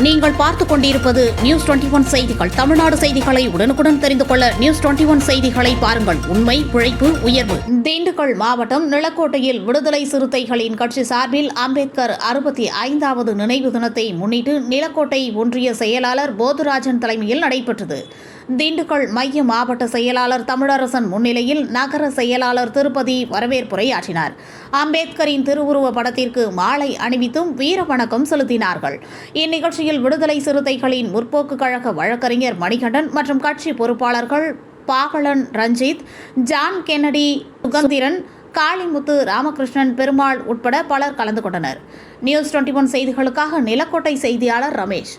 நீங்கள் பார்த்துக் கொண்டிருப்பது நியூஸ் டுவெண்டி ஒன் செய்திகள். தமிழ்நாடு செய்திகளை உடனுக்குடன் தெரிந்து கொள்ள நியூஸ் டுவெண்டி ஒன் செய்திகளை பாருங்கள். உண்மை உழைப்பு உயர்வு. திண்டுக்கல் மாவட்டம் நிலக்கோட்டையில் விடுதலை சிறுத்தைகளின் கட்சி சார்பில் அம்பேத்கர் அறுபத்தி ஐந்தாவது நினைவு தினத்தை முன்னிட்டு நிலக்கோட்டை ஒன்றிய செயலாளர் போதுராஜன் தலைமையில் நடைபெற்றது. திண்டுக்கல் மைய மாவட்ட செயலாளர் தமிழரசன் முன்னிலையில் நகர செயலாளர் திருப்பதி வரவேற்புரையாற்றினார். அம்பேத்கரின் திருவுருவ படத்திற்கு மாலை அணிவித்தும் வீர வணக்கம் செலுத்தினார்கள். இந்நிகழ்ச்சியில் விடுதலை சிறுத்தைகளின் முற்போக்கு கழக வழக்கறிஞர் மணிகண்டன் மற்றும் கட்சி பொறுப்பாளர்கள் பாகலன் ரஞ்சித் ஜான் கென்னடி சுகந்திரன் காளிமுத்து ராமகிருஷ்ணன் பெருமாள் உட்பட பலர் கலந்து கொண்டனர். நியூஸ் டுவெண்டி ஒன் செய்திகளுக்காக நிலக்கோட்டை செய்தியாளர் ரமேஷ்.